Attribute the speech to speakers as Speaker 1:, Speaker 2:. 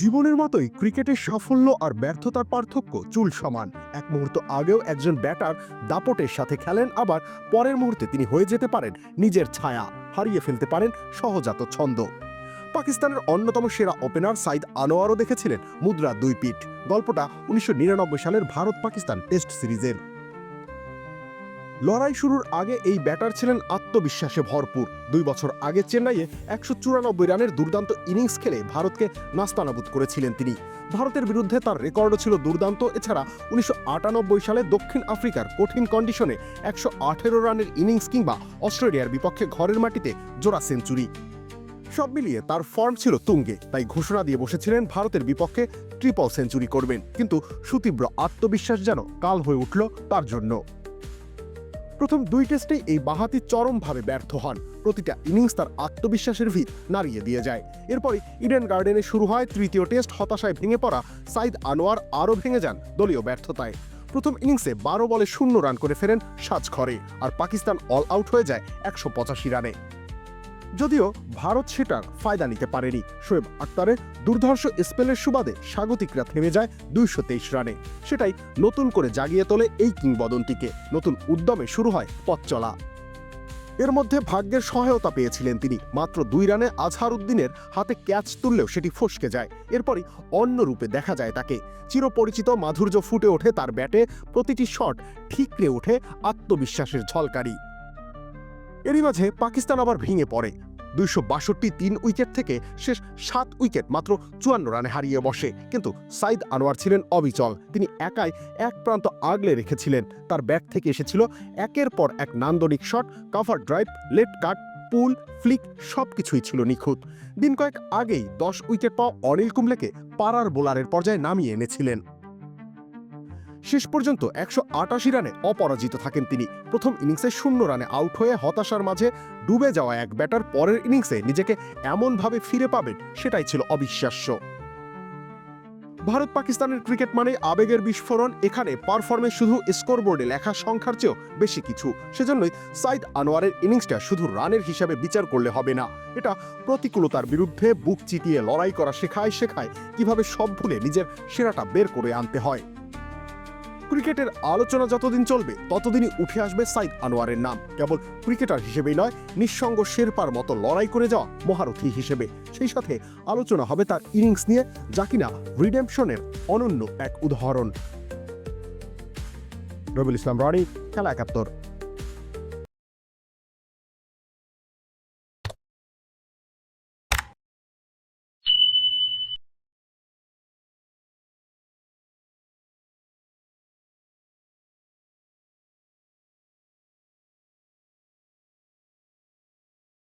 Speaker 1: জীবনের মতোই ক্রিকেটের সাফল্য আর ব্যর্থতার পার্থক্য চুল সমান। এক মুহূর্ত আগেও একজন ব্যাটার দাপটের সাথে খেলেন, আবার পরের মুহূর্তে তিনি হয়ে যেতে পারেন নিজের ছায়া। হারিয়ে ফেলতে পারেন সহজাত ছন্দ। পাকিস্তানের অন্যতম সেরা ওপেনার সাইদ আনোয়ারও দেখেছিলেন মুদ্রা দুই পিঠ। গল্পটা উনিশশো নিরানব্বই সালের ভারত পাকিস্তান টেস্ট সিরিজের। লড়াই শুরুর আগে এই ব্যাটার ছিলেন আত্মবিশ্বাসে ভরপুর। দুই বছর আগে চেন্নাইয়ে একশো চুরানব্বই রানের দুর্দান্ত ইনিংস খেলে ভারতকে নাস্তানাবুদ করেছিলেন তিনি। ভারতের বিরুদ্ধে তার রেকর্ডও ছিল দুর্দান্ত, এছাড়া উনিশশো আটানব্বই সালে দক্ষিণ আফ্রিকার কঠিন কন্ডিশনে একশো আঠেরো রানের ইনিংস কিংবা অস্ট্রেলিয়ার বিপক্ষে ঘরের মাটিতে জোড়া সেঞ্চুরি। সব মিলিয়ে তার ফর্ম ছিল তুঙ্গে, তাই ঘোষণা দিয়ে বসেছিলেন ভারতের বিপক্ষে ট্রিপল সেঞ্চুরি করবেন। কিন্তু সুতীব্র আত্মবিশ্বাস যেন কাল হয়ে উঠল তার জন্য। প্রথম দুই টেস্টেই এই বাহাতি চরমভাবে ব্যর্থ হন। প্রতিটা ইনিংস তার আত্মবিশ্বাসের ভিত নাড়িয়ে দিয়ে যায়। এরপরে ইডেন গার্ডেনে শুরু হয় তৃতীয় টেস্ট হতাশায় ভেঙে পড়া সাইদ আনোয়ার আরও ভেঙে যান দলীয় ব্যর্থতায়। প্রথম ইনিংসে বারো বলে শূন্য রান করে ফেরেন সাজঘরে, আর পাকিস্তান অল আউট হয়ে যায় একশো পঁচাশি রানে। যদিও ভারত সেটার ফায়দা নিতে পারেনি। শোয়েব আক্তারের দুর্ধর্ষ স্পেলের সুবাদে স্বাগতিকরা থেমে যায় দুইশো তেইশ রানে। সেটাই নতুন করে জাগিয়ে তোলে এই কিংবদন্তিকে। নতুন উদ্যমে শুরু হয় পথ চলা। এর মধ্যে ভাগ্যের সহায়তা পেয়েছিলেন তিনি। মাত্র দুই রানে আজহার উদ্দিনের হাতে ক্যাচ তুললেও সেটি ফসকে যায়। এরপরই অন্য রূপে দেখা যায় তাকে। চিরপরিচিত মাধুর্য ফুটে ওঠে তার ব্যাটে। প্রতিটি শট ঠিকরে ওঠে আত্মবিশ্বাসের ঝলকারি। এরই মাঝে পাকিস্তান আবার ভেঙে পড়ে। দুইশো বাষট্টি তিন উইকেট থেকে শেষ সাত উইকেট মাত্র চুয়ান্ন রানে হারিয়ে বসে। কিন্তু সাইদ আনোয়ার ছিলেন অবিচল। তিনি একাই এক প্রান্ত আগলে রেখেছিলেন। তার ব্যাট থেকে এসেছিল একের পর এক নান্দনিক shot, cover drive late cut, pull, flick, সবকিছুই ছিল নিখুঁত। দিন কয়েক আগেই দশ উইকেট পাওয়া অনিল কুম্বলেকে পাড়ার বোলারের পর্যায়ে নামিয়ে এনেছিলেন। শেষ পর্যন্ত একশো আটাশি রানে অপরাজিত থাকেন তিনি। প্রথম ইনিংসে শূন্য রানে আউট হয়ে হতাশার মাঝে ডুবে যাওয়া এক ব্যাটার পরের ইনিংসে নিজেকে এমনভাবে ফিরে পাবেন সেটাই ছিল অবিশ্বাস্য। ভারত পাকিস্তানের ক্রিকেট মানে আবেগের বিস্ফোরণ। এখানে পারফরমেন্স শুধু স্কোরবোর্ডে লেখা সংখ্যার চেয়েও বেশি কিছু। সেজন্যই সাইদ আনোয়ারের ইনিংসটা শুধু রানের হিসাবে বিচার করলে হবে না। এটা প্রতিকূলতার বিরুদ্ধে বুক চিতিয়ে লড়াই করা শেখায় শেখায় কীভাবে সব ভুলে নিজের সেরাটা বের করে আনতে হয়। ক্রিকেটের আলোচনা যতদিন চলবে, ততদিনই উঠে আসবে সাইদ আনোয়ারের নাম। কেবল ক্রিকেটার হিসেবেই নয়, নিঃসঙ্গ শেরপার মতো লড়াই করে যাওয়া মহারথী হিসেবে। সেই সাথে আলোচনা হবে তার ইনিংস নিয়ে, যা কিনা রিডেমশনের অনন্য এক উদাহরণ। রবিউল ইসলাম রনি, খেলা একাত্তর।